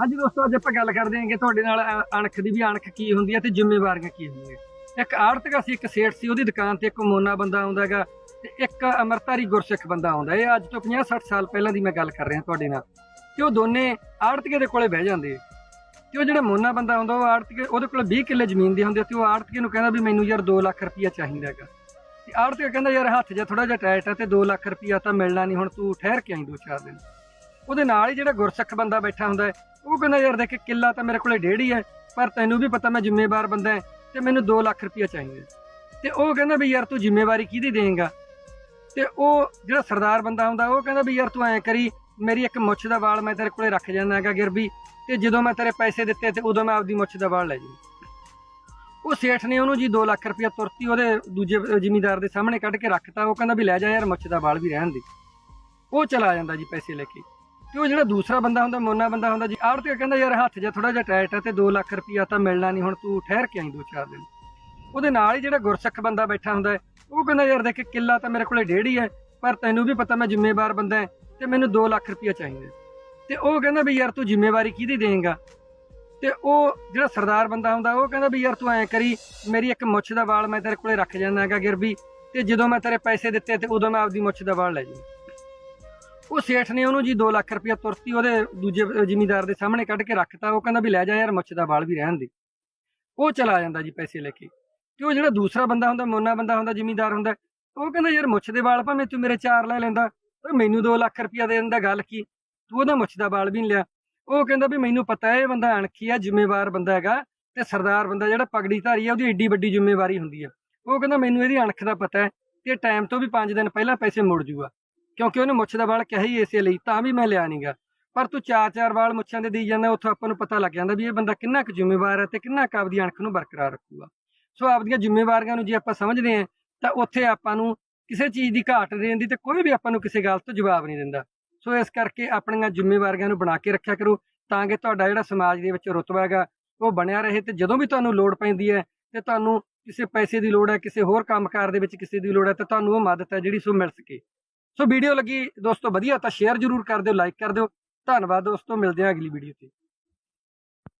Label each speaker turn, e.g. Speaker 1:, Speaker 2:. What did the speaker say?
Speaker 1: ਹਾਂਜੀ ਦੋਸਤੋ, ਅੱਜ ਆਪਾਂ ਗੱਲ ਕਰਦੇ ਹਾਂ ਕਿ ਤੁਹਾਡੇ ਨਾਲ ਅਣਖ ਦੀ ਵੀ ਅਣਖ ਕੀ ਹੁੰਦੀ ਹੈ ਤੇ ਜ਼ਿੰਮੇਵਾਰੀਆਂ ਕੀ ਹੁੰਦੀਆਂ। ਇੱਕ ਆੜਤਕਾ ਸੀ, ਇੱਕ ਸੇਠ ਸੀ, ਉਹਦੀ ਦੁਕਾਨ ਤੇ ਇੱਕ ਮੋਨਾ ਬੰਦਾ ਆਉਂਦਾ ਹੈਗਾ ਤੇ ਇੱਕ ਅਮਰਤਾਰੀ ਗੁਰਸਿੱਖ ਬੰਦਾ ਆਉਂਦਾ। ਇਹ ਅੱਜ ਤੋਂ 50 60 ਸਾਲ ਪਹਿਲਾਂ ਦੀ ਮੈਂ ਗੱਲ ਕਰ ਰਿਹਾ ਤੁਹਾਡੇ ਨਾਲ। ਤੇ ਉਹ ਦੋਨੇ ਆੜਤਕੇ ਦੇ ਕੋਲੇ ਬਹਿ ਜਾਂਦੇ। ਤੇ ਉਹ ਜਿਹੜਾ ਮੋਨਾ ਬੰਦਾ ਆਉਂਦਾ, ਉਹ ਆੜਤਕੇ, ਉਹਦੇ ਕੋਲ 20 ਕਿੱਲੇ ਜ਼ਮੀਨ ਦੀ ਹੁੰਦੀ ਹੈ ਤੇ ਉਹ ਆੜਤਕੇ ਨੂੰ ਕਹਿੰਦਾ ਵੀ ਮੈਨੂੰ ਯਾਰ 2 ਲੱਖ ਰੁਪਈਆ ਚਾਹੀਦਾ ਹੈਗਾ। ਤੇ ਆੜਤਕੇ ਕਹਿੰਦਾ, ਯਾਰ ਹੱਥ ਜਿਹਾ ਥੋੜਾ ਜਿਹਾ ਟਾਈਟ ਹੈ ਤੇ 2 ਲੱਖ ਰੁਪਈਆ ਤਾਂ ਮਿਲਣਾ ਨਹੀਂ, ਹੁਣ ਤੂੰ ਠਹਿਰ ਕੇ ਆਈ ਦੋ ਚਾਰ ਦਿਨ। ਉਹਦੇ ਨਾਲ ਹੀ ਜਿਹੜਾ ਗੁਰਸਿੱਖ ਬੰਦਾ ਬੈਠਾ ਹੁੰਦਾ ਉਹ ਕਹਿੰਦਾ, ਯਾਰ ਦੇਖ, ਕਿੱਲਾ ਤਾਂ ਮੇਰੇ ਕੋਲੇ ਡੇਢ ਹੀ ਹੈ, ਪਰ ਤੈਨੂੰ ਵੀ ਪਤਾ ਮੈਂ ਜ਼ਿੰਮੇਵਾਰ ਬੰਦਾ ਹੈ ਤੇ ਮੈਨੂੰ 2 ਲੱਖ ਰੁਪਈਆ ਚਾਹੀਦਾ ਤੇ ਉਹ ਕਹਿੰਦਾ ਵੀ, ਯਾਰ ਤੂੰ ਜ਼ਿੰਮੇਵਾਰੀ ਕਿਹਦੀ ਦੇਂਗਾ? ਤੇ ਉਹ ਜਿਹੜਾ ਸਰਦਾਰ ਬੰਦਾ ਹੁੰਦਾ, ਉਹ ਕਹਿੰਦਾ ਵੀ, ਯਾਰ ਤੂੰ ਐਂ ਕਰੀ, ਮੇਰੀ ਇੱਕ ਮੁੱਛ ਦਾ ਵਾਲ ਮੈਂ ਤੇਰੇ ਕੋਲੇ ਰੱਖ ਜਾਂਦਾ ਹੈਗਾ ਗਿਰਬੀ ਤੇ ਜਦੋਂ ਮੈਂ ਤੇਰੇ ਪੈਸੇ ਦਿੱਤੇ ਤੇ ਉਦੋਂ ਮੈਂ ਆਪਦੀ ਮੁੱਛ ਦਾ ਵਾਲ ਲੈ ਜੂ ਉਹ ਸੇਠ ਨੇ ਉਹਨੂੰ ਜੀ 2 ਲੱਖ ਰੁਪਇਆ ਤੁਰਤੀ, ਉਹਦੇ ਦੂਜੇ ਜ਼ਿਮੀਂਦਾਰ ਦੇ ਸਾਹਮਣੇ ਕੱਢ ਕੇ ਰੱਖਤਾ, ਉਹ ਕਹਿੰਦਾ ਵੀ, ਲੈ ਜਾ ਯਾਰ, ਮੁੱਛ ਦਾ ਵਾਲ ਵੀ ਰਹਿਣ ਦੇ। ਉਹ ਚਲਾ ਜਾਂਦਾ ਜੀ ਪੈਸੇ ਲੈ ਕੇ। ਤੇ ਉਹ ਜਿਹੜਾ ਦੂਸਰਾ ਬੰਦਾ ਹੁੰਦਾ, ਮੋਨਾ ਬੰਦਾ ਹੁੰਦਾ ਜੀ ਆੜਤੀ ਕਹਿੰਦਾ, ਯਾਰ ਹੱਥ ਜਿਹਾ ਥੋੜਾ ਜਿਹਾ ਟਾਈਟ ਹੈ ਤੇ 2 ਲੱਖ ਰੁਪਇਆ ਤਾਂ ਮਿਲਣਾ ਨਹੀਂ ਹੁਣ ਤੂੰ ਠਹਿਰ ਕੇ ਆਈ ਦੋ ਚਾਰ ਦਿਨ। ਉਹਦੇ ਨਾਲ ਹੀ ਜਿਹੜਾ ਗੁਰਸਿੱਖ ਬੰਦਾ ਬੈਠਾ ਹੁੰਦਾ ਉਹ ਕਹਿੰਦਾ, ਯਾਰ ਦੇਖ, ਕਿੱਲਾ ਤਾਂ ਮੇਰੇ ਕੋਲੇ ਡੇਢ ਹੀ ਹੈ, ਪਰ ਤੈਨੂੰ ਵੀ ਪਤਾ ਮੈਂ ਜ਼ਿੰਮੇਵਾਰ ਬੰਦਾ ਹੈ ਤੇ ਮੈਨੂੰ 2 ਲੱਖ ਰੁਪਇਆ ਚਾਹੀਦਾ ਤੇ ਉਹ ਕਹਿੰਦਾ ਵੀ, ਯਾਰ ਤੂੰ ਜ਼ਿੰਮੇਵਾਰੀ ਕਿਹਦੀ ਦੇਂਗਾ ਤੇ ਉਹ ਜਿਹੜਾ ਸਰਦਾਰ ਬੰਦਾ ਹੁੰਦਾ, ਉਹ ਕਹਿੰਦਾ ਵੀ, ਯਾਰ ਤੂੰ ਐਂ ਕਰੀ, ਮੇਰੀ ਇੱਕ ਮੁੱਛ ਦਾ ਵਾਲ ਮੈਂ ਤੇਰੇ ਕੋਲੇ ਰੱਖ ਜਾਂਦਾ ਹੈਗਾ ਗਿਰਵੀ, ਤੇ ਜਦੋਂ ਮੈਂ ਤੇਰੇ ਪੈਸੇ ਦਿੱਤੇ ਤੇ ਉਦੋਂ ਮੈਂ ਆਪਦੀ ਮੁੱਛ ਦਾ ਵਾਲ ਲੈ ਜੂ ਉਹ ਸੇਠ ਨੇ ਉਹਨੂੰ ਜੀ 2 ਲੱਖ ਰੁਪਇਆ ਤੁਰਤੀ, ਉਹਦੇ ਦੂਜੇ ਜ਼ਿਮੀਂਦਾਰ ਦੇ ਸਾਹਮਣੇ ਕੱਢ ਕੇ ਰੱਖਤਾ, ਉਹ ਕਹਿੰਦਾ ਵੀ ਲੈ ਜਾ ਯਾਰ, ਮੁੱਛ ਦਾ ਵਾਲ ਵੀ ਰਹਿਣ ਦੇ। ਉਹ ਚਲਾ ਜਾਂਦਾ ਜੀ ਪੈਸੇ ਲੈ ਕੇ। ਤੇ ਉਹ ਜਿਹੜਾ ਦੂਸਰਾ ਬੰਦਾ ਹੁੰਦਾ, ਮੋਨਾ ਬੰਦਾ ਹੁੰਦਾ, ਜ਼ਿਮੀਂਦਾਰ ਹੁੰਦਾ, ਉਹ ਕਹਿੰਦਾ ਯਾਰ, ਮੁੱਛ ਦੇ ਵਾਲ ਭਾਵੇਂ ਤੂੰ ਮੇਰੇ ਚਾਰ ਲੈ ਲੈਂਦਾ, ਪਰ ਮੈਨੂੰ 2 ਲੱਖ ਰੁਪਇਆ ਦੇ ਦਿੰਦਾ ਗੱਲ ਕੀ? ਤੂੰ ਉਹਦਾ ਮੁੱਛ ਦਾ ਵਾਲ ਵੀ ਨਹੀਂ ਲਿਆ। ਉਹ ਕਹਿੰਦਾ ਵੀ ਮੈਨੂੰ ਪਤਾ ਹੈ ਇਹ ਬੰਦਾ ਅਣਖੀ ਆ, ਜ਼ਿੰਮੇਵਾਰ ਬੰਦਾ ਹੈਗਾ ਤੇ ਸਰਦਾਰ ਬੰਦਾ ਜਿਹੜਾ ਪਗੜੀ ਧਾਰੀ ਆ, ਉਹਦੀ ਏਡੀ ਵੱਡੀ ਜ਼ਿੰਮੇਵਾਰੀ ਹੁੰਦੀ ਆ। ਉਹ ਕਹਿੰਦਾ ਮੈਨੂੰ ਇਹਦੀ ਅਣਖ ਦਾ ਪਤਾ ਹੈ ਤੇ ਟਾਈਮ ਤੋਂ ਵੀ 5 ਦਿਨ ਪਹਿਲਾਂ ਪੈਸੇ ਮੁੜ ਜੂਗਾ। ਕਿਉਂਕਿ ਉਹਨੇ ਮੁੱਛ ਦਾ ਵਾਲ ਕਿਹਾ ਹੀ ਇਸੇ ਲਈ, ਤਾਂ ਵੀ ਮੈਂ ਲਿਆ ਨਹੀਂਗਾ ਪਰ ਤੂੰ ਚਾਰ ਚਾਰ ਵਾਲ ਮੁੱਛਾਂ ਦੇ ਦੇਈ ਜਾਂਦਾ, ਉੱਥੋਂ ਆਪਾਂ ਨੂੰ ਪਤਾ ਲੱਗ ਜਾਂਦਾ ਵੀ ਇਹ ਬੰਦਾ ਕਿੰਨਾ ਕੁ ਜ਼ਿੰਮੇਵਾਰ ਹੈ ਤੇ ਕਿੰਨਾ ਕੁ ਆਪਦੀ ਅਣਖ ਨੂੰ ਬਰਕਰਾਰ ਰੱਖੂਗਾ। ਸੋ ਆਪਦੀਆਂ ਜ਼ਿੰਮੇਵਾਰੀਆਂ ਨੂੰ ਜੇ ਆਪਾਂ ਸਮਝਦੇ ਹਾਂ, ਤਾਂ ਉੱਥੇ ਆਪਾਂ ਨੂੰ ਕਿਸੇ ਚੀਜ਼ ਦੀ ਘਾਟ ਨਹੀਂ ਰਹਿੰਦੀ ਤੇ ਕੋਈ ਵੀ ਆਪਾਂ ਨੂੰ ਕਿਸੇ ਗੱਲ ਤੋਂ ਜਵਾਬ ਨਹੀਂ ਦਿੰਦਾ। ਸੋ ਇਸ ਕਰਕੇ ਆਪਣੀਆਂ ਜ਼ਿੰਮੇਵਾਰੀਆਂ ਨੂੰ ਬਣਾ ਕੇ ਰੱਖਿਆ ਕਰੋ, ਤਾਂ ਕਿ ਤੁਹਾਡਾ ਜਿਹੜਾ ਸਮਾਜ ਦੇ ਵਿੱਚ ਰੁਤਬਾ ਹੈਗਾ, ਉਹ ਬਣਿਆ ਰਹੇ ਤੇ ਜਦੋਂ ਵੀ ਤੁਹਾਨੂੰ ਲੋੜ ਪੈਂਦੀ ਹੈ ਤੇ ਤੁਹਾਨੂੰ ਕਿਸੇ ਪੈਸੇ ਦੀ ਲੋੜ ਹੈ, ਕਿਸੇ ਹੋਰ ਕੰਮਕਾਰ ਦੇ ਵਿੱਚ ਕਿਸੇ ਦੀ ਲੋੜ ਹੈ, ਤਾਂ ਤੁਹਾਨੂੰ ਉਹ ਮਦਦ ਹੈ ਜਿਹੜੀ ਸੋ ਮਿਲ ਸਕੇ। ਸੋ ਵੀਡੀਓ ਲੱਗੀ ਦੋਸਤੋ, ਵਧੀਆ ਤਾਂ ਸ਼ੇਅਰ ਜ਼ਰੂਰ ਕਰ ਦਿਓ ਲਾਈਕ ਕਰ ਦਿਓ। ਧੰਨਵਾਦ ਦੋਸਤੋ, ਮਿਲਦੇ ਹਾਂ ਅਗਲੀ ਵੀਡੀਓ ਤੇ।